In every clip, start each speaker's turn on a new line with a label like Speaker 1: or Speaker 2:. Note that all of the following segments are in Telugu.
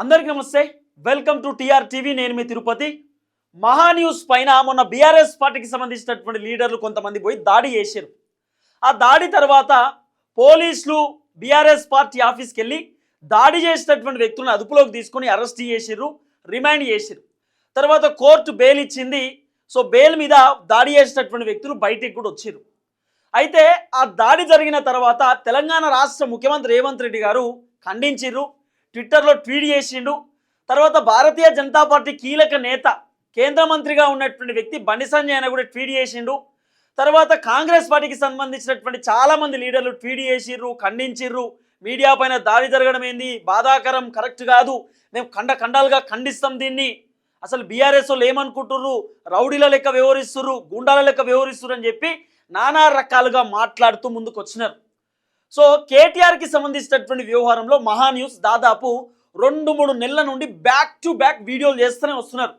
Speaker 1: అందరికీ నమస్తే. Welcome to TR TV. నేను మీ తిరుపతి. మహా న్యూస్ పైన మొన్న బీఆర్ఎస్ పార్టీకి సంబంధించినటువంటి లీడర్లు కొంతమంది పోయి దాడి చేశారు. ఆ దాడి తర్వాత పోలీసులు బీఆర్ఎస్ పార్టీ ఆఫీస్కి వెళ్ళి దాడి చేసినటువంటి వ్యక్తులను అదుపులోకి తీసుకొని అరెస్ట్ చేసిర్రు రిమాండ్ చేసిర్రు తర్వాత కోర్టు బెయిల్ ఇచ్చింది. సో బెయిల్ మీద దాడి చేసినటువంటి వ్యక్తులు బయటికి కూడా వచ్చారు. అయితే ఆ దాడి జరిగిన తర్వాత తెలంగాణ రాష్ట్ర ముఖ్యమంత్రి రేవంత్ రెడ్డి గారు ఖండించిర్రు ట్విట్టర్లో ట్వీట్ చేసిండు. తర్వాత భారతీయ జనతా పార్టీ కీలక నేత కేంద్ర మంత్రిగా ఉన్నటువంటి వ్యక్తి బండి సంజయ్ ఆయన కూడా ట్వీట్ చేసిండు. తర్వాత కాంగ్రెస్ పార్టీకి సంబంధించినటువంటి చాలామంది లీడర్లు ట్వీట్ చేసిర్రు ఖండించిర్రు. మీడియా పైన దాడి జరగడం ఏంది? బాధాకరం కరెక్ట్ కాదు. మేము ఖండ ఖండాలుగా ఖండిస్తాం దీన్ని. అసలు బీఆర్ఎస్ వాళ్ళు ఏమనుకుంటుర్రు? రౌడీల లెక్క వ్యవహరిస్తుర్రు గుండాల లెక్క వ్యవహరిస్తుర్రు అని చెప్పి నానా రకాలుగా మాట్లాడుతూ ముందుకు వచ్చినారు సో కేటీఆర్కి సంబంధించినటువంటి వ్యవహారంలో మహా న్యూస్ దాదాపు రెండు మూడు నెలల నుండి బ్యాక్ టు బ్యాక్ వీడియోలు చేస్తూనే వస్తున్నారు.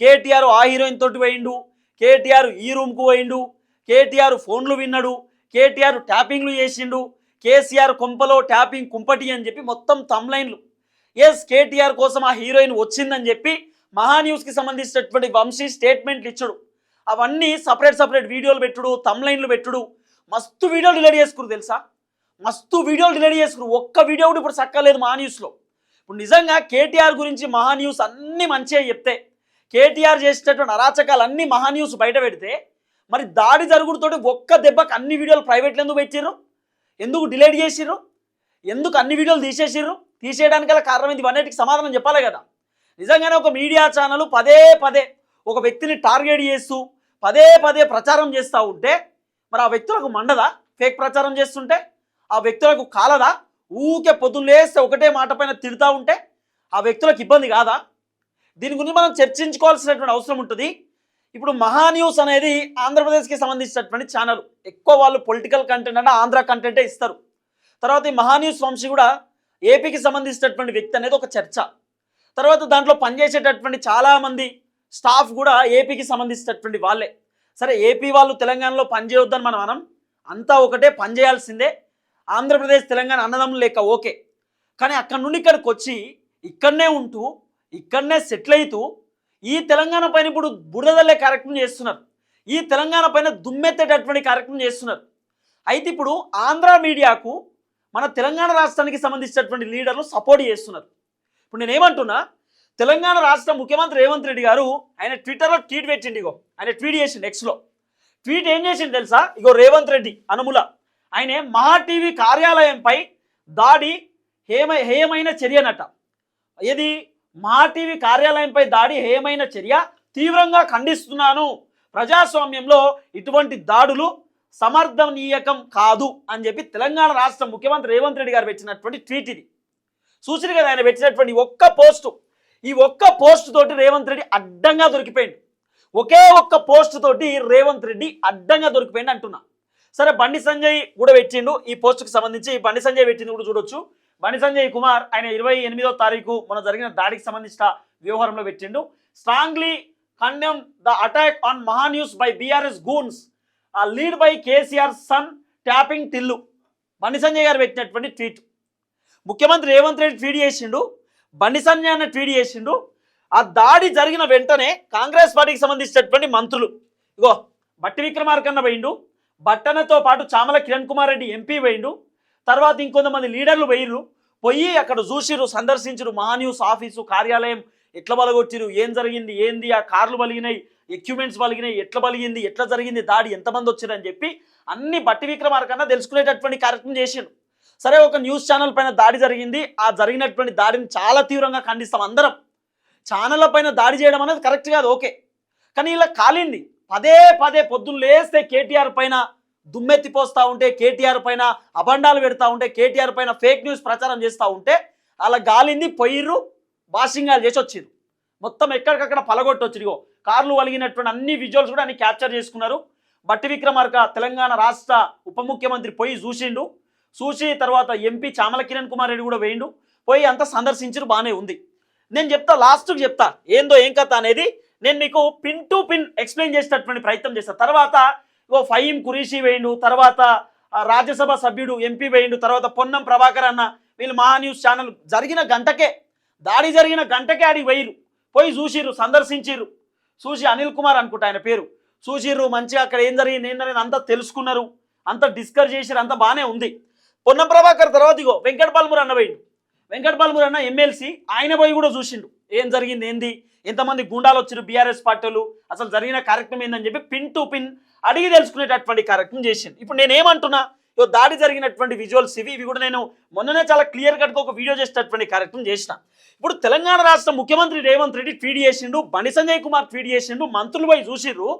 Speaker 1: కేటీఆర్ ఆ హీరోయిన్ తోటి పోయిండు కేటీఆర్ ఈ రూమ్కు పోయిండు కేటీఆర్ ఫోన్లు విన్నాడు కేటీఆర్ ట్యాపింగ్లు చేసిండు కేసీఆర్ కొంపలో ట్యాపింగ్ కుంపటి అని చెప్పి మొత్తం తమ్లైన్లు ఎస్ కేటీఆర్ కోసం ఆ హీరోయిన్ వచ్చిందని చెప్పి మహా న్యూస్కి సంబంధించినటువంటి వంశీ స్టేట్మెంట్లు ఇచ్చుడు. అవన్నీ సపరేట్ సపరేట్ వీడియోలు పెట్టుడు తమ్లైన్లు పెట్టుడు మస్తు వీడియోలు డిలీట్ చేసుకురు తెలుసా? మస్తు వీడియోలు డిలీట్ చేసుకురు. ఒక్క వీడియో కూడా ఇప్పుడు చక్కలేదు మహా న్యూస్లో ఇప్పుడు నిజంగా కేటీఆర్ గురించి మహా న్యూస్ అన్నీ మంచిగా చెప్తే కేటీఆర్ చేసేటటువంటి అరాచకాలు అన్నీ మహా న్యూస్ బయట పెడితే మరి దాడి జరుగుడుతోటి ఒక్క దెబ్బకి అన్ని వీడియోలు ప్రైవేట్లో ఎందుకు పెట్టిర్రు? ఎందుకు డిలీట్ చేసిర్రు? ఎందుకు అన్ని వీడియోలు తీసేసిర్రు? తీసేయడానికి గల కారణం ఇది ఇవన్నిటికి సమాధానం చెప్పాలి కదా. నిజంగానే ఒక మీడియా ఛానల్ పదే పదే ఒక వ్యక్తిని టార్గెట్ చేస్తూ పదే పదే ప్రచారం చేస్తూ ఉంటే మరి ఆ వ్యక్తులకు మండదా? ఫేక్ ప్రచారం చేస్తుంటే? ఆ వ్యక్తులకు కాలదా? ఊకే పొద్దులేస్తే ఒకటే మాట పైన తిడతా ఉంటే ఆ వ్యక్తులకు ఇబ్బంది కాదా? దీని గురించి మనం చర్చించుకోవాల్సినటువంటి అవసరం ఉంటుంది. ఇప్పుడు మహా న్యూస్ అనేది ఆంధ్రప్రదేశ్కి సంబంధించినటువంటి ఛానల్. ఎక్కువ వాళ్ళు పొలిటికల్ కంటెంట్ అంటే ఆంధ్ర కంటెంటే ఇస్తారు. తర్వాత ఈ మహా న్యూస్ వంశీ కూడా ఏపీకి సంబంధించినటువంటి వ్యక్తి అనేది ఒక చర్చ. తర్వాత దాంట్లో పనిచేసేటటువంటి చాలామంది స్టాఫ్ కూడా ఏపీకి సంబంధించినటువంటి వాళ్ళే. సరే ఏపీ వాళ్ళు తెలంగాణలో పనిచేయొద్దని మనం మనం అంతా ఒకటే పనిచేయాల్సిందే. ఆంధ్రప్రదేశ్ తెలంగాణ అన్నదమ్ములు లేక ఓకే. కానీ అక్కడి నుండి ఇక్కడికి వచ్చి ఇక్కడనే ఉంటూ ఇక్కడనే సెటిల్ అవుతూ ఈ తెలంగాణ పైన ఇప్పుడు బురదల్లే కార్యక్రమం చేస్తున్నారు. ఈ తెలంగాణ పైన దుమ్మెత్తేటటువంటి కార్యక్రమం చేస్తున్నారు. అయితే ఇప్పుడు ఆంధ్ర మీడియాకు మన తెలంగాణ రాష్ట్రానికి సంబంధించినటువంటి లీడర్లు సపోర్ట్ చేస్తున్నారు. ఇప్పుడు నేనేమంటున్నా తెలంగాణ రాష్ట్ర ముఖ్యమంత్రి రేవంత్ రెడ్డి గారు ఆయన ట్విట్టర్లో ట్వీట్ పెట్టిండు ఇగో. ఆయన ట్వీట్ చేసిండు ఎక్స్లో ట్వీట్ ఏం చేసిండు తెలుసా? ఇగో రేవంత్ రెడ్డి అనుముల. ఆయనే మహా టీవీ కార్యాలయంపై దాడి హేమ హేయమైన చర్యనట. ఇది మహా టీవీ కార్యాలయంపై దాడి హేయమైన చర్య తీవ్రంగా ఖండిస్తున్నాను. ప్రజాస్వామ్యంలో ఇటువంటి దాడులు సమర్థనీయకం కాదు అని చెప్పి తెలంగాణ రాష్ట్ర ముఖ్యమంత్రి రేవంత్ రెడ్డి గారు పెట్టినటువంటి ట్వీట్ ఇది. చూసిరు కదా ఆయన పెట్టినటువంటి ఒక్క పోస్టు. ఈ ఒక్క పోస్ట్ తోటి రేవంత్ రెడ్డి అడ్డంగా దొరికిపోయింది ఒకే ఒక్క పోస్ట్ తోటి రేవంత్ రెడ్డి అడ్డంగా దొరికిపోయింది అంటున్నా. సరే బండి సంజయ్ కూడా పెట్టిండు. ఈ పోస్టుకు సంబంధించి బండి సంజయ్ పెట్టింది కూడా చూడొచ్చు. బండి సంజయ్ కుమార్ ఆయన ఇరవై ఎనిమిదో తారీఖు మన జరిగిన దాడికి సంబంధించిన వ్యవహారంలో పెట్టిండు. Strongly condemn the attack on Mahanews by BRS goons led by KCR son tapping Tillu Bandi Sanjay garu పెట్టినటువంటి ట్వీట్ ముఖ్యమంత్రి రేవంత్ రెడ్డి ట్వీట్ చేసిండు. బండి సంజయ్ అన్న ట్వీట్ చేసిండు. ఆ దాడి జరిగిన వెంటనే కాంగ్రెస్ పార్టీకి సంబంధించినటువంటి మంత్రులు. ఇగో బట్టి విక్రమార్కన్న పోయిండు. బట్టనతో పాటు చామల కిరణ్ కుమార్ రెడ్డి ఎంపీ పోయిండు తర్వాత ఇంకొంతమంది లీడర్లు పోయిర్రు పోయి అక్కడ చూసిరు సందర్శించరు మహాన్యూస్ ఆఫీసు కార్యాలయం ఎట్లా బలగొట్టిరు ఏం జరిగింది? ఏంది? ఆ కార్లు బలిగినాయి ఎక్విప్మెంట్స్ బలిగినాయి ఎట్లా బలిగింది? ఎట్లా జరిగింది? దాడి ఎంతమంది వచ్చారని చెప్పి అన్ని బట్టి విక్రమార్కన్నా తెలుసుకునేటటువంటి కార్యక్రమం చేసిండు. సరే ఒక న్యూస్ ఛానల్ పైన దాడి జరిగింది. ఆ జరిగినటువంటి దాడిని చాలా తీవ్రంగా ఖండిస్తాం అందరం. ఛానళ్ళ పైన దాడి చేయడం అనేది కరెక్ట్ కాదు ఓకే. కానీ ఇలా కాలింది. పదే పదే పొద్దున్న లేస్తే కేటీఆర్ పైన దుమ్మెత్తిపోస్తూ ఉంటే కేటీఆర్ పైన అబండాలు పెడతా ఉంటే కేటీఆర్ పైన ఫేక్ న్యూస్ ప్రచారం చేస్తూ ఉంటే అలా గాలింది పొయ్యిర్రు వాషింగాలు చేసి వచ్చింది మొత్తం ఎక్కడికక్కడ పలగొట్టి వచ్చిరిగో కార్లు వలిగినటువంటి అన్ని విజువల్స్ కూడా అన్ని క్యాప్చర్ చేసుకున్నారు. బట్టి విక్రమార్క తెలంగాణ రాష్ట్ర ఉప ముఖ్యమంత్రి పోయి చూసిండు. చూసి తర్వాత ఎంపీ చామల కిరణ్ కుమార్ రెడ్డి కూడా వేయిండు పోయి అంతా సందర్శించరు బాగానే ఉంది. నేను చెప్తా లాస్ట్కి చెప్తా. ఏందో ఏం కథ అనేది నేను మీకు పిన్ టు పిన్ ఎక్స్ప్లెయిన్ చేసేటటువంటి ప్రయత్నం చేస్తాను తర్వాత ఓ ఫైమ్ కురీషి వేయండు తర్వాత ఆ, రాజ్యసభ సభ్యుడు ఎంపీ వేయిండు తర్వాత పొన్నం ప్రభాకర్ అన్న వీళ్ళు మహా న్యూస్ ఛానల్ జరిగిన గంటకే దాడి జరిగిన గంటకే ఆడికి పోయిరు పోయి చూసిర్రు సందర్శించిర్రు. చూసి అనిల్ కుమార్ అనుకుంటా ఆయన పేరు. చూసిర్రు మంచిగా అక్కడ ఏం జరిగింది ఏందనేది అంతా తెలుసుకున్నారు. అంతా డిస్కస్ చేసిర్రు అంతా బాగానే ఉంది. పొన్నం ప్రభాకర్ తర్వాత ఇగో వెంకట పాల్మూరు అన్న పోయిండు వెంకట పాల్మూరు అన్న ఎమ్మెల్సీ ఆయన పోయి కూడా చూసిండు. ఏం జరిగింది ఏంది? ఎంతమంది గుండాలు వచ్చారు బీఆర్ఎస్ పార్టీలు? అసలు జరిగిన కార్యక్రమం ఏందని చెప్పి పిన్ టు పిన్ అడిగి తెలుసుకునేటటువంటి కార్యక్రమం చేసింది. ఇప్పుడు నేను ఏమంటున్నా? దాడి జరిగినటువంటి విజువల్స్ ఇవి ఇవి కూడా నేను మొన్ననే చాలా క్లియర్ కట్గా ఒక వీడియో చేసేటటువంటి కార్యక్రమం చేసిన. ఇప్పుడు తెలంగాణ రాష్ట్ర ముఖ్యమంత్రి రేవంత్ రెడ్డి ట్వీట్ చేసిండు బండి సంజయ్ కుమార్ ట్వీట్ చేసిండు మంత్రులు పోయి చూసిర్రు.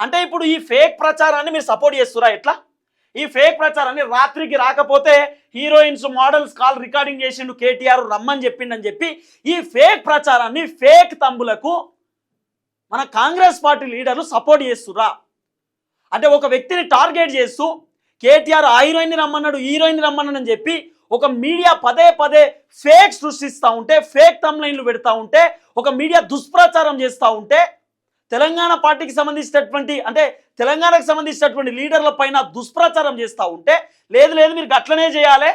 Speaker 1: అంటే ఇప్పుడు ఈ ఫేక్ ప్రచారాన్ని మీరు సపోర్ట్ చేస్తురా? ఎట్లా? ఈ ఫేక్ ప్రచారాన్ని రాత్రికి రాకపోతే హీరోయిన్స్ మోడల్స్ కాల్ రికార్డింగ్ చేసిండు కేటీఆర్ రమ్మని చెప్పిండని చెప్పి ఈ ఫేక్ ప్రచారాన్ని ఫేక్ తంబులకు మన కాంగ్రెస్ పార్టీ లీడర్లు సపోర్ట్ చేస్తురా అంటే ఒక వ్యక్తిని టార్గెట్ చేస్తూ కేటీఆర్ ఆ హీరోయిన్ని రమ్మన్నాడు హీరోయిన్ రమ్మన్నాడు అని చెప్పి ఒక మీడియా పదే పదే ఫేక్ సృష్టిస్తూ ఉంటే ఫేక్ తమ్లైన్లు పెడతా ఉంటే ఒక మీడియా దుష్ప్రచారం చేస్తూ ఉంటే తెలంగాణ పార్టీకి సంబంధించినటువంటి అంటే తెలంగాణకు సంబంధించినటువంటి లీడర్ల పైన దుష్ప్రచారం చేస్తూ ఉంటే లేదు లేదు మీరు గట్లనే చేయాలి.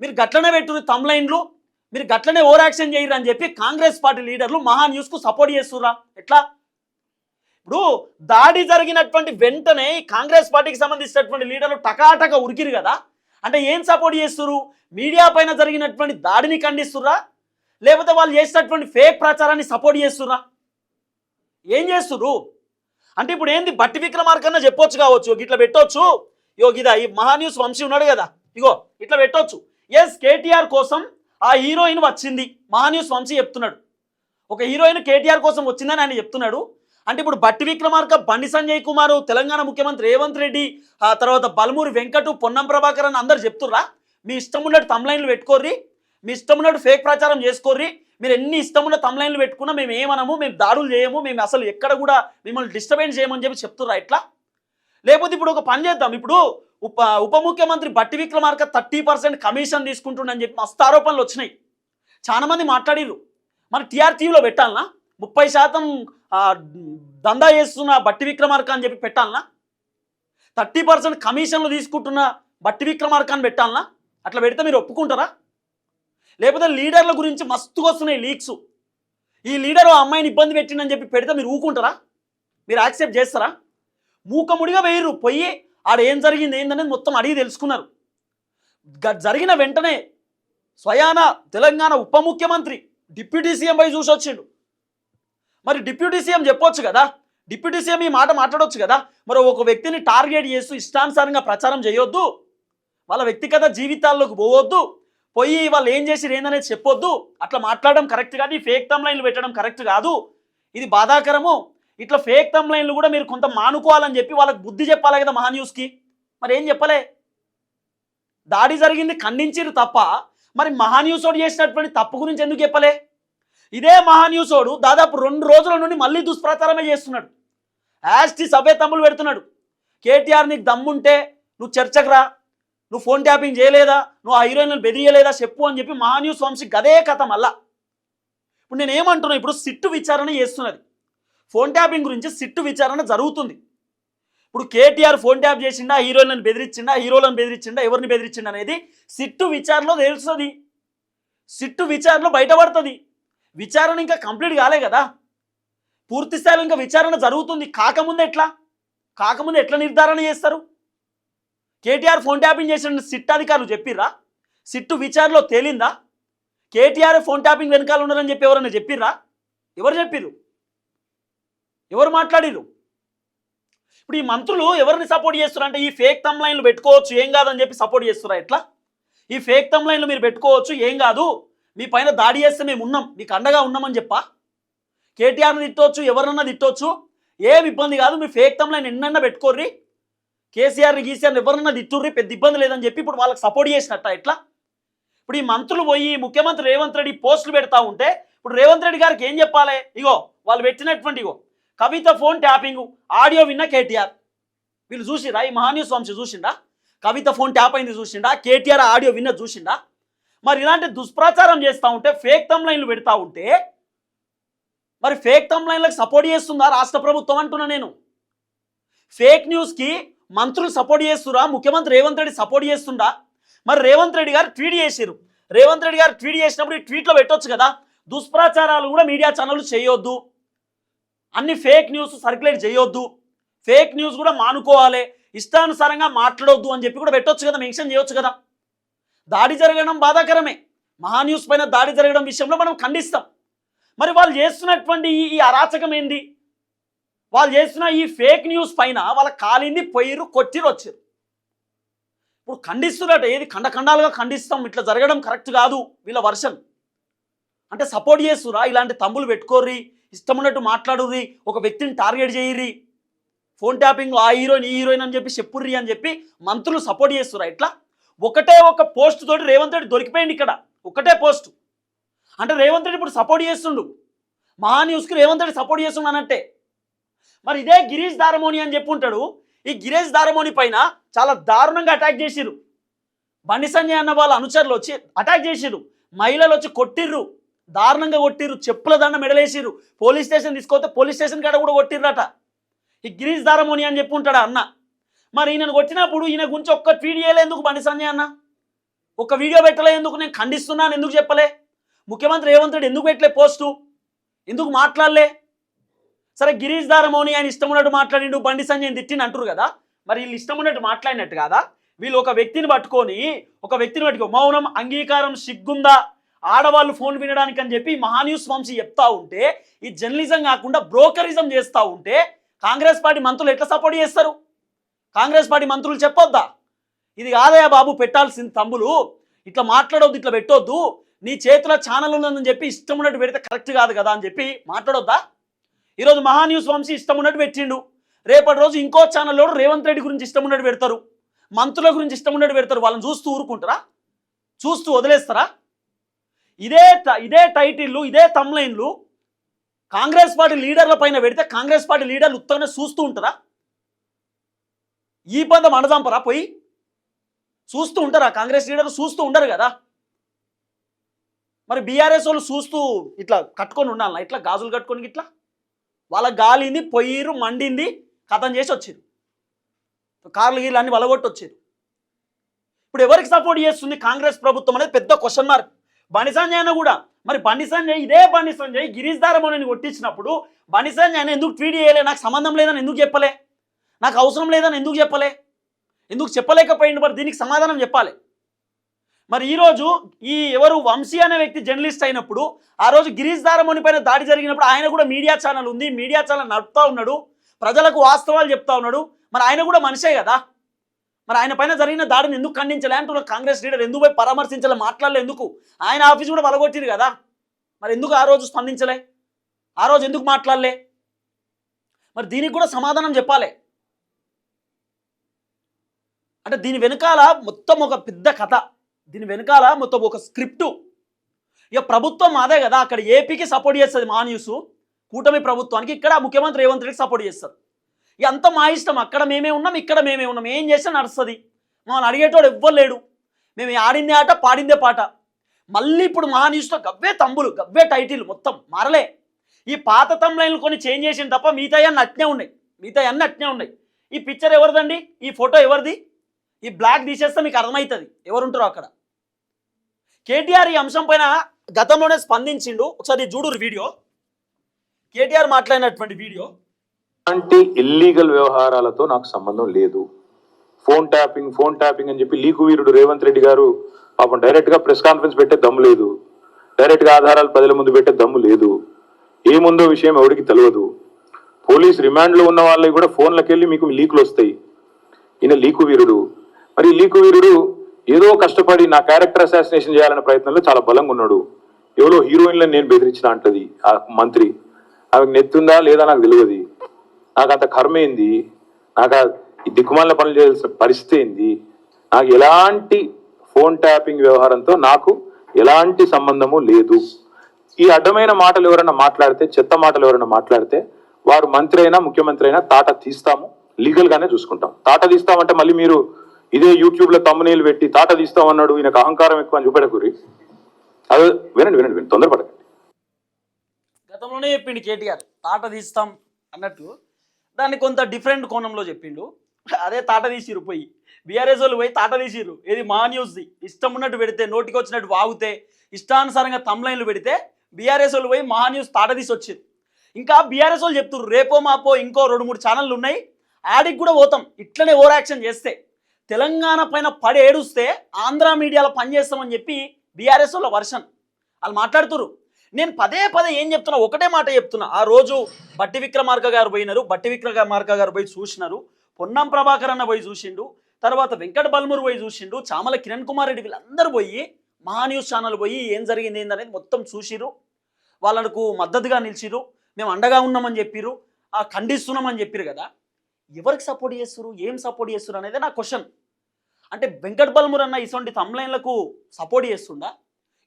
Speaker 1: మీరు గట్లనే పెట్టురు తమ్లైన్లు. మీరు గట్లనే ఓవర్ యాక్షన్ చేయరు అని చెప్పి కాంగ్రెస్ పార్టీ లీడర్లు మహా న్యూస్కు సపోర్ట్ చేస్తుర్రా? ఎట్లా? ఇప్పుడు దాడి జరిగినటువంటి వెంటనే కాంగ్రెస్ పార్టీకి సంబంధించినటువంటి లీడర్లు టకాటక ఉరికిరు కదా. అంటే ఏం సపోర్ట్ చేస్తుర్రు? మీడియా పైన జరిగినటువంటి దాడిని ఖండిస్తుర్రా? లేకపోతే వాళ్ళు చేసినటువంటి ఫేక్ ప్రచారాన్ని సపోర్ట్ చేస్తుర్రా? ఏం చేస్తుర్రు? అంటే ఇప్పుడు ఏంది? బట్టి విక్రమార్కన్నా చెప్పొచ్చు కావచ్చు. ఇట్లా పెట్టొచ్చు. ఇగో ఇదా ఈ మహాన్యూస్ వంశీ ఉన్నాడు కదా. ఇగో ఇట్లా పెట్టొచ్చు. ఎస్ కేటీఆర్ కోసం ఆ హీరోయిన్ వచ్చింది. మహాన్యూస్ వంశీ చెప్తున్నాడు. ఒక హీరోయిన్ కేటీఆర్ కోసం వచ్చిందని ఆయన చెప్తున్నాడు. అంటే ఇప్పుడు బట్టి విక్రమార్క బండి సంజయ్ కుమార్ తెలంగాణ ముఖ్యమంత్రి రేవంత్ రెడ్డి ఆ తర్వాత బలమూరి వెంకటు పొన్నం ప్రభాకర్ అని అందరు చెప్తుర్రా? మీ ఇష్టం ఉన్నట్టు తమ్లైన్లు పెట్టుకోర్రి. మీ ఇష్టం ఉన్నట్టు ఫేక్ ప్రచారం చేసుకోర్రి. మీరు ఎన్ని ఇష్టమున్న తమ్లైన్లు పెట్టుకున్నా మేము ఏమనము మేము దాడులు చేయము మేము అసలు ఎక్కడ కూడా మిమ్మల్ని డిస్టర్బెన్స్ చేయమని చెప్పి చెప్తుర్రా ఇట్లా? లేకపోతే ఇప్పుడు ఒక పని చేద్దాం. ఇప్పుడు ఉప ఉప ముఖ్యమంత్రి Bhatti Vikramarka thirty percent commission తీసుకుంటుండని చెప్పి మస్తు ఆరోపణలు వచ్చినాయి. చాలా మంది మాట్లాడిర్రు. మన టీఆర్టీవీలో పెట్టాలనా? ముప్పై శాతం దందా చేస్తున్న బట్టి విక్రమార్క అని చెప్పి పెట్టాలనా? థర్టీ పర్సెంట్ కమిషన్లు తీసుకుంటున్న బట్టి విక్రమార్క అని పెట్టాలనా? అట్లా పెడితే మీరు ఒప్పుకుంటారా? లేకపోతే లీడర్ల గురించి మస్తుగా వస్తున్నాయి లీక్స్. ఈ లీడర్ ఆ అమ్మాయిని ఇబ్బంది పెట్టిండని చెప్పి పెడితే మీరు ఊకుంటారా? మీరు యాక్సెప్ట్ చేస్తారా? మూకముడిగా వేయరు పోయి ఆడ ఏం జరిగింది ఏందనేది మొత్తం అడిగి తెలుసుకున్నారు. జరిగిన వెంటనే స్వయాన తెలంగాణ ఉప ముఖ్యమంత్రి డిప్యూటీ సీఎం పోయి చూసి వచ్చిండు. మరి డిప్యూటీ సీఎం చెప్పొచ్చు కదా? డిప్యూటీ సీఎం ఈ మాట మాట్లాడొచ్చు కదా? మరి ఒక వ్యక్తిని టార్గెట్ చేస్తూ ఇష్టానుసారంగా ప్రచారం చేయొద్దు. వాళ్ళ వ్యక్తిగత జీవితాల్లోకి పోవద్దు. పోయి వాళ్ళు ఏం చేసి ఏందనేది చెప్పొద్దు. అట్లా మాట్లాడడం కరెక్ట్ కాదు. ఈ ఫేక్ తమ్లైన్లు పెట్టడం కరెక్ట్ కాదు. ఇది బాధాకరము. ఇట్లా ఫేక్ తమ్లైన్లు కూడా మీరు కొంత మానుకోవాలని చెప్పి వాళ్ళకి బుద్ధి చెప్పాలి కదా మహా న్యూస్కి మరి ఏం చెప్పలే? దాడి జరిగింది ఖండించిరు తప్ప మరి మహాన్యూసోడు చేసినటువంటి తప్పు గురించి ఎందుకు చెప్పలే? ఇదే మహాన్యూసోడు దాదాపు రెండు రోజుల నుండి మళ్ళీ దుష్ప్రచారమే చేస్తున్నాడు. యాస్టి సభ్యతమ్ములు పెడుతున్నాడు. కేటీఆర్ నీకు దమ్ముంటే నువ్వు చర్చకు రా. నువ్వు ఫోన్ ట్యాపింగ్ చేయలేదా? నువ్వు ఆ హీరోయిన్ బెదిరియలేదా? చెప్పు అని చెప్పి మహాన్యూస్ వంశీ గదే కథ మళ్ళా. ఇప్పుడు నేను ఏమంటున్నా? ఇప్పుడు సిట్టు విచారణ చేస్తున్నది. ఫోన్ ట్యాపింగ్ గురించి సిట్టు విచారణ జరుగుతుంది. ఇప్పుడు కేటీఆర్ ఫోన్ ట్యాప్ చేసిండా? హీరోయిన్లను బెదిరించిండా? హీరోలను బెదిరించిండా? ఎవరిని బెదిరించిండా అనేది సిట్టు విచారణలో తెలుస్తుంది. సిట్టు విచారణలో బయటపడుతుంది. విచారణ ఇంకా కంప్లీట్ కాలే కదా. పూర్తి స్థాయిలో ఇంకా విచారణ జరుగుతుంది. కాకముందు ఎట్లా? కాకముందు ఎట్లా నిర్ధారణ చేస్తారు? కేటీఆర్ ఫోన్ ట్యాపింగ్ చేసిన సిట్ అధికారులు చెప్పిర్రా? సిట్టు విచారణలో తేలిందా? కేటీఆర్ ఫోన్ ట్యాపింగ్ వెనకాల ఉన్నారని చెప్పి ఎవరైనా చెప్పిర్రా? ఎవరు చెప్పిర్రు? ఎవరు మాట్లాడిర్రు? ఇప్పుడు ఈ మంత్రులు ఎవరిని సపోర్ట్ చేస్తున్నారంటే ఈ ఫేక్ తమ్లైన్లు పెట్టుకోవచ్చు ఏం కాదని చెప్పి సపోర్ట్ చేస్తురా ఎట్లా? ఈ ఫేక్ తమ్లైన్లు మీరు పెట్టుకోవచ్చు ఏం కాదు. మీ పైన దాడి చేస్తే మేము ఉన్నాం మీకు అండగా ఉన్నామని చెప్పా? కేటీఆర్ని తిట్టవచ్చు ఎవరన్నా తిట్టవచ్చు ఏం ఇబ్బంది కాదు మీరు ఫేక్ తమ్లైన్ ఎన్నైనా పెట్టుకోర్రి. కేసీఆర్ని గీసీఆర్ని ఎవరన్నా తిట్టుర్రి పెద్ద ఇబ్బంది లేదని చెప్పి ఇప్పుడు వాళ్ళకి సపోర్ట్ చేసినట్ట ఎట్లా? ఇప్పుడు ఈ మంత్రులు పోయి ముఖ్యమంత్రి రేవంత్ రెడ్డి పోస్టులు పెడతా ఉంటే ఇప్పుడు రేవంత్ రెడ్డి గారికి ఏం చెప్పాలి? ఇగో వాళ్ళు పెట్టినటువంటి ఇగో కవిత ఫోన్ ట్యాపింగ్ ఆడియో విన్న కేటీఆర్. వీళ్ళు చూసిరా ఈ మహాన్యూస్ వంశీ చూసిండా కవిత ఫోన్ ట్యాప్ అయింది చూసిండా కేటీఆర్ ఆడియో విన్న చూసిండా మరి ఇలాంటి దుష్ప్రచారం చేస్తూ ఉంటే ఫేక్ తమ్లైన్లు పెడతా ఉంటే మరి ఫేక్ తమ్లైన్లకు సపోర్ట్ చేస్తుందా రాష్ట్ర ప్రభుత్వం అంటున్నా నేను? ఫేక్ న్యూస్కి మంత్రులు సపోర్ట్ చేస్తురా ముఖ్యమంత్రి రేవంత్ రెడ్డి సపోర్ట్ చేస్తుండా? మరి రేవంత్ రెడ్డి గారు ట్వీట్ చేశారు రేవంత్ రెడ్డి గారు ట్వీట్ చేసినప్పుడు ఈ ట్వీట్లో పెట్టొచ్చు కదా? దుష్ప్రచారాలు కూడా మీడియా ఛానళ్ళు చేయొద్దు. అన్ని ఫేక్ న్యూస్ సర్క్యులేట్ చేయొద్దు. ఫేక్ న్యూస్ కూడా మానుకోవాలి. ఇష్టానుసారంగా మాట్లాడొద్దు అని చెప్పి కూడా పెట్టొచ్చు కదా? మెన్షన్ చేయొచ్చు కదా? దాడి జరగడం బాధాకరమే. మహాన్యూస్ పైన దాడి జరగడం విషయంలో మనం ఖండిస్తాం. మరి వాళ్ళు చేస్తున్నటువంటి ఈ- ఈ అరాచకం ఏంది? వాళ్ళు చేస్తున్న ఈ ఫేక్ న్యూస్ పైన వాళ్ళ కాలింది పొయ్యిరు కొట్టిరు వచ్చారు ఇప్పుడు ఖండిస్తున్నట్టు ఏది ఖండఖండాలుగా ఖండిస్తాం ఇట్లా జరగడం కరెక్ట్ కాదు వీళ్ళ వర్షన్. అంటే సపోర్ట్ చేస్తురా ఇలాంటి తమ్ములు పెట్టుకోర్రి ఇష్టం ఉన్నట్టు మాట్లాడుర్రి ఒక వ్యక్తిని టార్గెట్ చేయర్రి. ఫోన్ ట్యాపింగ్ ఆ హీరోయిన్ ఈ హీరోయిన్ అని చెప్పి చెప్పుర్రి అని చెప్పి మంత్రులు సపోర్ట్ చేస్తురా ఇట్లా ఒకటే ఒక పోస్ట్ తోటి రేవంత్ రెడ్డి దొరికిపోయింది ఇక్కడ ఒకటే పోస్ట్. అంటే రేవంత్ రెడ్డి ఇప్పుడు సపోర్ట్ చేస్తుండు. మహా న్యూస్కి రేవంత్ రెడ్డి సపోర్ట్ చేస్తుండు మరి ఇదే గిరీష్ దారమోని అని చెప్పి ఉంటాడు ఈ గిరీష్ దారమోని పైన చాలా దారుణంగా అటాక్ చేసిర్రు. బండి సంజయ్ అన్న వాళ్ళ అనుచరులు వచ్చి అటాక్ చేసిర్రు. మహిళలు వచ్చి కొట్టిర్రు. దారుణంగా కొట్టిర్రు. చెప్పుల దండ మెడలేసిర్రు. పోలీస్ స్టేషన్ తీసుకొస్తే పోలీస్ స్టేషన్ కాడ కూడా కొట్టిర్రట. ఈ గిరీష్ దారమోని అని చెప్పి ఉంటాడు అన్న. మరి ఈయనను కొట్టినప్పుడు ఈయన గురించి ఒక్క ట్వీట్ చేయలే ఎందుకు బండి సంజయ్ అన్న? ఒక వీడియో పెట్టలే ఎందుకు? నేను ఖండిస్తున్నాను ఎందుకు చెప్పలే? ముఖ్యమంత్రి రేవంత్ రెడ్డి ఎందుకు పెట్టలే పోస్టు? ఎందుకు మాట్లాడలే? సరే గిరీష్ దారమోని ఆయన ఇష్టం ఉన్నట్టు మాట్లాడిండు బండి సంజయ్ తిట్టిని అంటారు కదా. మరి వీళ్ళు ఇష్టం ఉన్నట్టు మాట్లాడినట్టు కదా? వీళ్ళు ఒక వ్యక్తిని పట్టుకొని ఒక వ్యక్తిని పట్టుకో మౌనం అంగీకారం సిగ్గుందా? ఆడవాళ్ళు ఫోన్ వినడానికి అని చెప్పి మహాన్యూస్ వంశీ చెప్తా ఉంటే ఈ జర్నలిజం కాకుండా బ్రోకరిజం చేస్తూ ఉంటే కాంగ్రెస్ పార్టీ మంత్రులు ఎట్లా సపోర్ట్ చేస్తారు? కాంగ్రెస్ పార్టీ మంత్రులు చెప్పొద్దా? ఇది కాదయ్య బాబు పెట్టాల్సిన తమ్ములు ఇట్లా మాట్లాడొద్దు ఇట్లా పెట్టొద్దు. నీ చేతిలో ఛానల్ ఉందని చెప్పి ఇష్టం ఉన్నట్టు పెడితే కరెక్ట్ కాదు కదా అని చెప్పి మాట్లాడొద్దా? ఈరోజు మహాన్యూస్ వంశీ ఇష్టం ఉన్నట్టు పెట్టిండు. రేపటి రోజు ఇంకో ఛానల్లో రేవంత్ రెడ్డి గురించి ఇష్టం ఉన్నట్టు పెడతారు. మంత్రుల గురించి ఇష్టం ఉన్నట్టు పెడతారు. వాళ్ళని చూస్తూ ఊరుకుంటారా? చూస్తూ వదిలేస్తారా? ఇదే ఇదే టైటిల్లు ఇదే తమ్లైన్లు కాంగ్రెస్ పార్టీ లీడర్ల పైన పెడితే కాంగ్రెస్ పార్టీ లీడర్లు ఉత్తగానే చూస్తూ ఉంటారా? ఈ పందం అడదాంపరా పోయి? చూస్తూ ఉంటారా? కాంగ్రెస్ లీడర్లు చూస్తూ ఉండరు కదా? మరి బీఆర్ఎస్ వాళ్ళు చూస్తూ ఇట్లా కట్టుకొని ఉండాలన్నా ఇట్లా గాజులు కట్టుకొని ఇట్లా? వాళ్ళ గాలింది పొయ్యిరు మండింది కథం చేసి వచ్చారు కార్లు గీళ్ళు అన్ని వలగొట్టి వచ్చారు ఇప్పుడు ఎవరికి సపోర్ట్ చేస్తుంది కాంగ్రెస్ ప్రభుత్వం అనేది పెద్ద క్వశ్చన్ మార్క్ బండి సంజయ్ అన్న కూడా. మరి బండి సంజయ్ ఇదే బండి సంజయ్ గిరీష్ దారమోని కొట్టించినప్పుడు బండి సంజయ్ ఆయన ఎందుకు ట్వీట్ చేయలే? నాకు సంబంధం లేదని ఎందుకు చెప్పలే? నాకు అవసరం లేదని ఎందుకు చెప్పలే? ఎందుకు చెప్పలేకపోయింది మరి దీనికి సమాధానం చెప్పాలి. మరి ఈరోజు ఈ ఎవరు వంశీ అనే వ్యక్తి జర్నలిస్ట్ అయినప్పుడు ఆ రోజు గిరీష్ దారమణి పైన దాడి జరిగినప్పుడు ఆయన కూడా మీడియా ఛానల్ ఉంది మీడియా ఛానల్ నడుపుతా ఉన్నాడు ప్రజలకు వాస్తవాలు చెప్తా ఉన్నాడు. మరి ఆయన కూడా మనిషే కదా? మరి ఆయన పైన జరిగిన దాడిని ఎందుకు ఖండించలే అంటున్నారు కాంగ్రెస్ లీడర్? ఎందుకు పోయి పరామర్శించలే మాట్లాడలే ఎందుకు? ఆయన ఆఫీస్ కూడా వలగొట్టిరు కదా? మరి ఎందుకు ఆ రోజు స్పందించలే? ఆ రోజు ఎందుకు మాట్లాడలే? మరి దీనికి కూడా సమాధానం చెప్పాలి. అంటే దీని వెనకాల మొత్తం ఒక పెద్ద కథ. దీని వెనకాల మొత్తం ఒక స్క్రిప్టు. ఇక ప్రభుత్వం అదే కదా అక్కడ ఏపీకి సపోర్ట్ చేస్తుంది మా న్యూస్ కూటమి ప్రభుత్వానికి ఇక్కడ ముఖ్యమంత్రి రేవంత్ రెడ్డికి సపోర్ట్ చేస్తారు ఇక అంత మా ఇష్టం అక్కడ మేమే ఉన్నాం ఇక్కడ మేమే ఉన్నాం ఏం చేస్తే నడుస్తుంది. మమ్మల్ని అడిగేటోడు ఎవ్వరు లేడు. మేము ఆడిందే ఆట పాడిందే పాట. మళ్ళీ ఇప్పుడు మా న్యూస్లో గవ్వే తంబులు గవ్వే టైటిల్ మొత్తం మారలే. ఈ పాత తమ్లైన్లు కొన్ని చేంజ్ చేసిన తప్ప మిగతా అన్నీ అట్నే ఉన్నాయి. మిగతా అన్నీ అట్నే ఉన్నాయి. ఈ పిక్చర్ ఎవరిదండి? ఈ ఫోటో ఎవరిది? ఈ బ్లాక్ తీసేస్తే మీకు అర్థమవుతుంది. ఎవరుంటారో అక్కడ? కేటీఆర్ ఈ అంశం పైన గతంలోనే స్పందించిండు. ఒకసారి చూడు వీడియో. కేటీఆర్ మాట్లాడినటువంటి వీడియో.
Speaker 2: అలాంటి ఇల్లీగల్ వ్యవహారాలతో నాకు సంబంధం లేదు. ఫోన్ ట్యాపింగ్ ఫోన్ ట్యాపింగ్ అని చెప్పి లీకు వీరుడు రేవంత్ రెడ్డి గారు పాపం డైరెక్ట్గా ప్రెస్ కాన్ఫరెన్స్ పెట్టే దమ్ము లేదు. డైరెక్ట్గా ఆధారాలు ప్రజల ముందు పెట్టే దమ్ము లేదు. ఏముందో విషయం ఎవరికి తెలియదు. పోలీస్ రిమాండ్లో ఉన్న వాళ్ళకి కూడా ఫోన్లకు వెళ్ళి మీకు లీకులు వస్తాయి. ఈయన లీకు వీరుడు. మరి లీకు వీరుడు ఏదో కష్టపడి నా క్యారెక్టర్ అసాసినేషన్ చేయాలనే ప్రయత్నంలో చాలా బలంగా ఉన్నాడు. ఎవరో హీరోయిన్లను నేను బెదిరించిన అంటది ఆ మంత్రి. ఆమెకు నెత్తుందా లేదా నాకు తెలియదు. నాకు అంత కర్మ ఏంది? నాకు ఈ దిక్కుమాల పనులు చేయాల్సిన పరిస్థితి ఏంది? నాకు ఎలాంటి ఫోన్ ట్యాపింగ్ వ్యవహారంతో నాకు ఎలాంటి సంబంధము లేదు. ఈ అడ్డమైన మాటలు ఎవరైనా మాట్లాడితే చెత్త మాటలు ఎవరైనా మాట్లాడితే వారు మంత్రి అయినా ముఖ్యమంత్రి అయినా తాట తీస్తాము. లీగల్గానే చూసుకుంటాం. తాట తీస్తామంటే మళ్ళీ మీరు ఇదే యూట్యూబ్లో తమ్మునీళ్ళు పెట్టి తాట తీస్తామన్నాడు ఈయనకు అహంకారం ఎక్కువ అని చూపెడకూరి అదే వినండి వినండి వినండి తొందరపడకండి.
Speaker 1: గతంలోనే చెప్పిండు కేటీఆర్ తాట తీస్తాం అన్నట్టు. దాన్ని కొంత డిఫరెంట్ కోణంలో చెప్పిండు. అదే తాట తీసిరు పోయి. బీఆర్ఎస్ వాళ్ళు పోయి తాట తీసిరు ఏది మా న్యూస్ది ఇష్టం ఉన్నట్టు పెడితే నోటికి వచ్చినట్టు వాగితే ఇష్టానుసారంగా తమ్లైన్లు పెడితే బీఆర్ఎస్ వాళ్ళు పోయి మా న్యూస్ తాట తీసి వచ్చింది ఇంకా బీఆర్ఎస్ వాళ్ళు చెప్తున్నారు రేపో మాపో ఇంకో రెండు మూడు ఛానళ్ళు ఉన్నాయి. ఆడికి కూడా పోతాం. ఇట్లనే ఓవర్ యాక్షన్ చేస్తే. తెలంగాణ పైన పడి ఏడుస్తే ఆంధ్ర మీడియాలో పనిచేస్తామని చెప్పి బీఆర్ఎస్ వాళ్ళ వర్షన్. వాళ్ళు మాట్లాడుతురు నేను పదే పదే ఏం చెప్తున్నా ఒకటే మాట చెప్తున్నా. ఆ రోజు బట్టి విక్రమార్క గారు పోయినారు. బట్టి విక్రమార్క గారు పోయి చూసినారు. పొన్నం ప్రభాకర్ అన్న పోయి చూసిండు. తర్వాత వెంకట బల్మూరు పోయి చూసిండు. చామల కిరణ్ కుమార్ రెడ్డి వీళ్ళందరూ పోయి మహా న్యూస్ ఛానల్ పోయి ఏం జరిగింది ఏందనేది మొత్తం చూసిరు వాళ్ళకు మద్దతుగా నిలిచిరు మేము అండగా ఉన్నామని చెప్పిరు ఆ ఖండిస్తున్నామని చెప్పిరు కదా. ఎవరికి సపోర్ట్ చేస్తారు ఏం సపోర్ట్ చేస్తారు అనేది నా క్వశ్చన్. అంటే వెంకట బల్మూర్ అన్న ఇటువంటి తమ్లైన్లకు సపోర్ట్ చేస్తుండా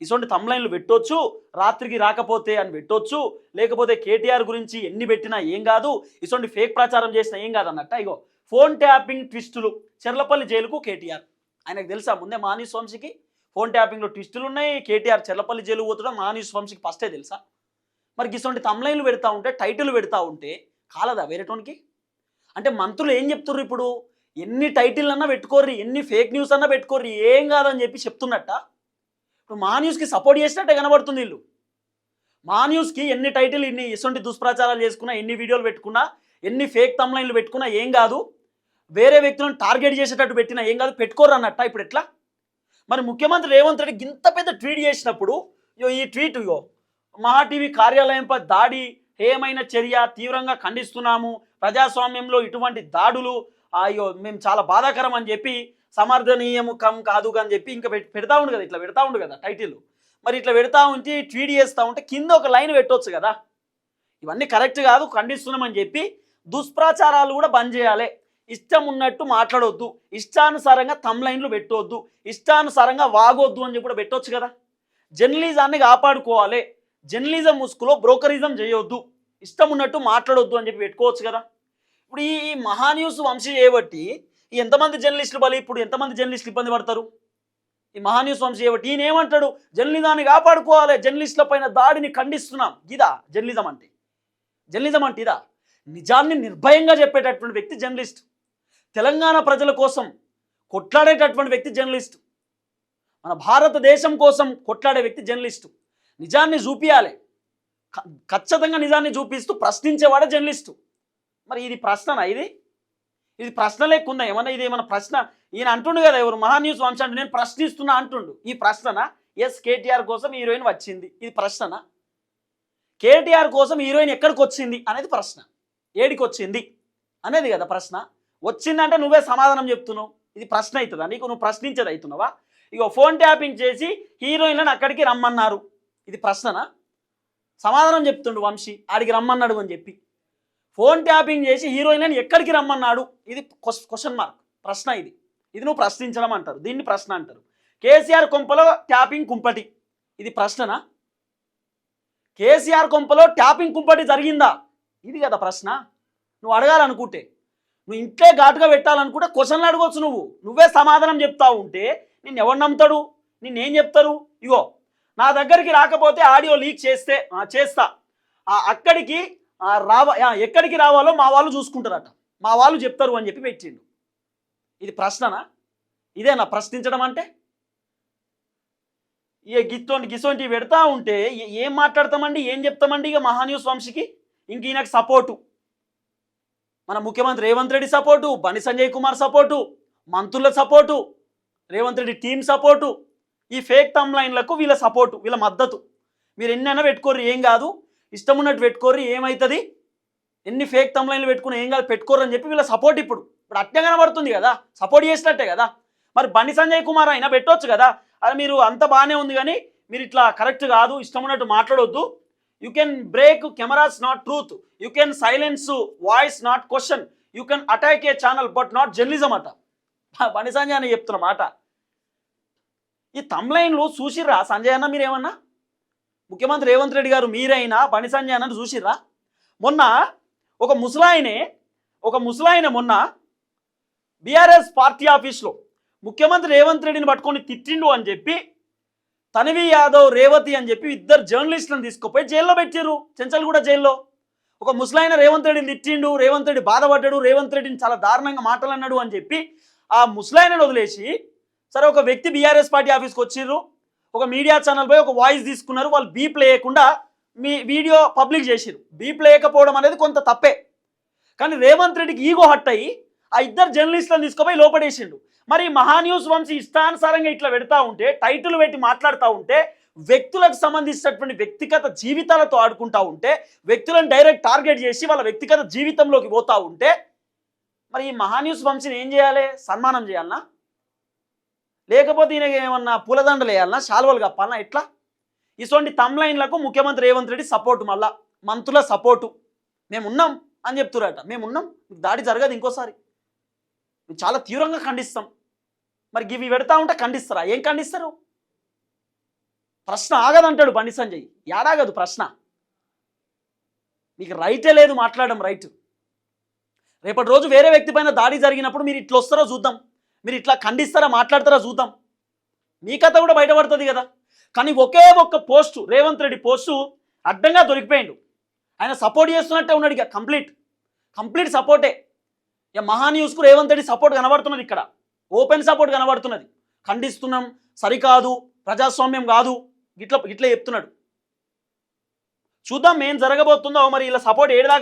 Speaker 1: ఇటువంటి తమ్లైన్లు పెట్టొచ్చు రాత్రికి రాకపోతే అని పెట్టొచ్చు లేకపోతే కేటీఆర్ గురించి ఎన్ని పెట్టినా ఏం కాదు ఇటువంటి ఫేక్ ప్రచారం చేసినా ఏం కాదన్నట్ట ఇగో ఫోన్ ట్యాపింగ్ ట్విస్టులు చెర్లపల్లి జైలుకు కేటీఆర్. ఆయనకు తెలుసా ముందే మానీ స్వామికి ఫోన్ ట్యాపింగ్లో ట్విస్టులు ఉన్నాయి కేటీఆర్ చెర్లపల్లి జైలు పోతుండడం మానీ వంశీకి ఫస్టే తెలుసా? మరి ఇటువంటి తమ్లైన్లు పెడతా ఉంటే టైటిల్ పెడతా ఉంటే కాలదా వేరేటోనికి అంటే మంత్రులు ఏం చెప్తుర్రు ఇప్పుడు? ఎన్ని టైటిల్ అన్నా పెట్టుకోర్రి ఎన్ని ఫేక్ న్యూస్ అన్నా పెట్టుకోర్రి ఏం కాదని చెప్పి చెప్తున్నట్ట. ఇప్పుడు మా న్యూస్కి సపోర్ట్ చేసినట్టే కనబడుతుంది వీళ్ళు. మా న్యూస్కి ఎన్ని టైటిల్ ఇన్ని ఎటువంటి దుష్ప్రచారాలు చేసుకున్నా ఎన్ని వీడియోలు పెట్టుకున్నా ఎన్ని ఫేక్ తమ్లైన్లు పెట్టుకున్నా ఏం కాదు. వేరే వ్యక్తులను టార్గెట్ చేసేటట్టు పెట్టినా ఏం కాదు పెట్టుకోరు అన్నట్ట ఇప్పుడు ఎట్లా? మరి ముఖ్యమంత్రి రేవంత్ రెడ్డి ఇంత పెద్ద ట్వీట్ చేసినప్పుడు యో ఈ ట్వీట్ యో మహా టీవీ కార్యాలయంపై దాడి హేమైన చర్య తీవ్రంగా ఖండిస్తున్నాము ప్రజాస్వామ్యంలో ఇటువంటి దాడులు అయ్యో మేము చాలా బాధాకరం అని చెప్పి సమర్థనీయము కం కాదు అని చెప్పి ఇంకా పెడతా ఉండు కదా ఇట్లా పెడతా ఉండు కదా టైటిల్ మరి ఇట్లా పెడతా ఉంటే ట్వీట్ చేస్తూ ఉంటే కింద ఒక లైన్ పెట్టవచ్చు కదా. ఇవన్నీ కరెక్ట్ కాదు ఖండిస్తున్నామని చెప్పి దుష్ప్రచారాలు కూడా బంద్ చేయాలి. ఇష్టం ఉన్నట్టు మాట్లాడొద్దు. ఇష్టానుసారంగా తమ్లైన్లు పెట్టొద్దు. ఇష్టానుసారంగా వాగొద్దు అని చెప్పి కూడా పెట్టొచ్చు కదా. జర్నలిజాన్ని కాపాడుకోవాలి. జర్నలిజం ముసుగులో బ్రోకరిజం చేయొద్దు. ఇష్టం ఉన్నట్టు మాట్లాడొద్దు అని చెప్పి పెట్టుకోవచ్చు కదా. ఇప్పుడు ఈ మహాన్యూస్ వంశీ చేయబట్టి ఈ ఎంతమంది జర్నలిస్టులు బలి ఇప్పుడు ఎంతమంది జర్నలిస్టులు ఇబ్బంది పడతారు? ఈ మహాన్యూస్ వంశీ చేయబట్టి ఈయన ఏమంటాడు? జర్నలిజాన్ని కాపాడుకోవాలి జర్నలిస్టుల పైన దాడిని ఖండిస్తున్నాం. ఇదా జర్నలిజం అంటే. జర్నలిజం అంటే ఇదా? నిజాన్ని నిర్భయంగా చెప్పేటటువంటి వ్యక్తి జర్నలిస్ట్. తెలంగాణ ప్రజల కోసం కొట్లాడేటటువంటి వ్యక్తి జర్నలిస్ట్. మన భారతదేశం కోసం కొట్లాడే వ్యక్తి జర్నలిస్టు. నిజాన్ని చూపియాలి. ఖచ్చితంగా నిజాన్ని చూపిస్తూ ప్రశ్నించేవాడే జర్నలిస్టు. మరి ఇది ప్రశ్ననా ఇది? ఇది ప్రశ్న లేకుండా ఏమన్నా ఇది ఏమన్నా ప్రశ్న? ఈయన అంటుండు కదా ఎవరు? మహాన్యూస్ వంశ అంటే నేను ప్రశ్నిస్తున్నా అంటుండు. ఈ ప్రశ్ననా? ఎస్ కేటీఆర్ కోసం హీరోయిన్ వచ్చింది. ఇది ప్రశ్ననా? కేటీఆర్ కోసం హీరోయిన్ ఎక్కడికి వచ్చింది అనేది ప్రశ్న. ఏడికి వచ్చింది? అనేది కదా ప్రశ్న. వచ్చిందంటే నువ్వే సమాధానం చెప్తున్నావు. ఇది ప్రశ్న అవుతుందా? నీకు నువ్వు ప్రశ్నించేది అవుతున్నావా? ఇక ఫోన్ ట్యాపింగ్ చేసి హీరోయిన్లను అక్కడికి రమ్మన్నారు. ఇది ప్రశ్ననా? సమాధానం చెప్తుండు వంశీ. ఆడికి రమ్మన్నాడు అని చెప్పి. ఫోన్ ట్యాపింగ్ చేసి హీరోయిన్ అని ఎక్కడికి రమ్మన్నాడు? ఇది క్వశ్చన్ మార్క్. ప్రశ్న ఇది. ఇది నువ్వు ప్రశ్నించడం అంటారు. దీన్ని ప్రశ్న అంటారు. కేసీఆర్ కొంపలో ట్యాపింగ్ కుంపటి. ఇది ప్రశ్ననా? కేసీఆర్ కొంపలో ట్యాపింగ్ కుంపటి జరిగిందా? ఇది కదా ప్రశ్న. నువ్వు అడగాలనుకుంటే. నువ్వు ఇంట్లో ఘాటుగా పెట్టాలనుకుంటే క్వశ్చన్లు అడగవచ్చు నువ్వు. నువ్వే సమాధానం చెప్తా ఉంటే నిన్ను ఎవరు నమ్ముతాడు? నిన్నేం చెప్తారు? ఇగో నా దగ్గరికి రాకపోతే ఆడియో లీక్ చేస్తే చేస్తా. అక్కడికి రావ ఎక్కడికి రావాలో మా వాళ్ళు చూసుకుంటారట. మా వాళ్ళు చెప్తారు అని చెప్పి పెట్టిండు. ఇది ప్రశ్ననా? ఇదేనా ప్రశ్నించడం అంటే? ఇక గిత్తోంటి గిసోంటి పెడతా ఉంటే ఏం మాట్లాడతామండి? ఏం చెప్తామండి ఇక మహాన్యూస్ వంశీకి ఇంక ఈయనకు సపోర్టు. మన ముఖ్యమంత్రి రేవంత్ రెడ్డి సపోర్టు బండి సంజయ్ కుమార్ సపోర్టు మంత్రుల support Revanth Reddy team support ఈ ఫేక్ తమ్లైన్లకు వీళ్ళ సపోర్టు వీళ్ళ మద్దతు. మీరు ఎన్నైనా పెట్టుకోరు ఏం కాదు. ఇష్టం ఉన్నట్టు పెట్టుకోర్రి ఏమవుతుంది ఎన్ని ఫేక్ తమ్లైన్లు పెట్టుకుని ఏం కాదు పెట్టుకోరు అని చెప్పి వీళ్ళ సపోర్ట్ ఇప్పుడు. ఇప్పుడు అట్నే కనబడుతుంది కదా సపోర్ట్ చేసినట్టే కదా. మరి బండి సంజయ్ కుమార్ అయినా పెట్టవచ్చు కదా. అది మీరు అంత బాగానే ఉంది కానీ మీరు ఇట్లా కరెక్ట్ కాదు ఇష్టం ఉన్నట్టు మాట్లాడొద్దు. You can break cameras not truth you can silence voice not question you can attack a channel but not journalism అట. బండి సంజయ్ అని చెప్తున్న మాట. ఈ తమ్లైన్లు చూసిర్రా? సంజయ్ అన్న మీరేమన్నా? ముఖ్యమంత్రి రేవంత్ రెడ్డి గారు మీరైనా బండి సంజయ్ అన్న చూసిర్రా? మొన్న ఒక ముసలాయనే ఒక ముసలాయన మొన్న బీఆర్ఎస్ పార్టీ ఆఫీస్లో ముఖ్యమంత్రి రేవంత్ రెడ్డిని పట్టుకొని తిట్టిండు అని చెప్పి తనవి యాదవ్ రేవతి అని చెప్పి ఇద్దరు జర్నలిస్టులను తీసుకుపోయి జైల్లో పెట్టారు చెంచల్గూడ జైల్లో. ఒక ముసలాయన రేవంత్ రెడ్డిని తిట్టిండు రేవంత్ రెడ్డి బాధపడ్డాడు రేవంత్ రెడ్డిని చాలా దారుణంగా మాటలు అన్నాడు అని చెప్పి ఆ ముసలాయనను వదిలేసి సరే ఒక వ్యక్తి బీఆర్ఎస్ పార్టీ ఆఫీస్కి వచ్చిర్రు ఒక మీడియా ఛానల్ పోయి ఒక వాయిస్ తీసుకున్నారు వాళ్ళు బీప్ లేకుండా మీ వీడియో పబ్లిక్ చేసిరు బీప్ లేకపోవడం అనేది కొంత తప్పే. కానీ రేవంత్ రెడ్డికి ఈగో హట్ అయ్యి ఆ ఇద్దరు జర్నలిస్టులను తీసుకుపోయి లోపడేసిండు. మరి మహాన్యూస్ వంశీ ఇష్టానుసారంగా ఇట్లా పెడతా ఉంటే టైటిల్ పెట్టి మాట్లాడుతూ ఉంటే వ్యక్తులకు సంబంధించినటువంటి వ్యక్తిగత జీవితాలతో ఆడుకుంటా ఉంటే వ్యక్తులను డైరెక్ట్ టార్గెట్ చేసి వాళ్ళ వ్యక్తిగత జీవితంలోకి పోతా ఉంటే మరి ఈ మహాన్యూస్ వంశీని ఏం చేయాలి? సన్మానం చేయాలనా? లేకపోతే ఈయన ఏమన్నా పూలదండలు వేయాలన్నా శాల్వలు కప్పాలన్నా ఎట్లా? ఇటువంటి తమ్లైన్లకు ముఖ్యమంత్రి రేవంత్ రెడ్డి సపోర్టు మళ్ళా మంత్రుల సపోర్టు. మేము ఉన్నాం అని చెప్తున్నారట. మేమున్నాం మీకు దాడి జరగదు ఇంకోసారి. చాలా తీవ్రంగా ఖండిస్తాం. మరి ఇవి పెడతా ఉంటే ఖండిస్తారా? ఏం ఖండిస్తారు? ప్రశ్న ఆగదంటాడు బండి సంజయ్. ఏడాగదు ప్రశ్న. మీకు రైటే లేదు మాట్లాడడం రైట్. రేపటి రోజు వేరే వ్యక్తి పైన దాడి జరిగినప్పుడు మీరు ఇట్లా వస్తారో చూద్దాం. మీరు ఇట్లా ఖండిస్తారా మాట్లాడతారా చూద్దాం. మీ కథ కూడా బయటపడుతుంది కదా. కానీ ఒకే ఒక్క పోస్టు రేవంత్ రెడ్డి పోస్టు అడ్డంగా దొరికిపోయిండు. ఆయన సపోర్ట్ చేస్తున్నట్టే ఉన్నాడు ఇక కంప్లీట్. కంప్లీట్ సపోర్టే. ఇక మహాన్యూస్కు రేవంత్ రెడ్డి సపోర్ట్ కనబడుతున్నది ఇక్కడ. ఓపెన్ సపోర్ట్ కనబడుతున్నది. ఖండిస్తున్నాం సరికాదు ప్రజాస్వామ్యం కాదు ఇట్లా ఇట్లా చెప్తున్నాడు. చూద్దాం ఏం జరగబోతుందో మరి ఇలా సపోర్ట్ ఏడాక దాకా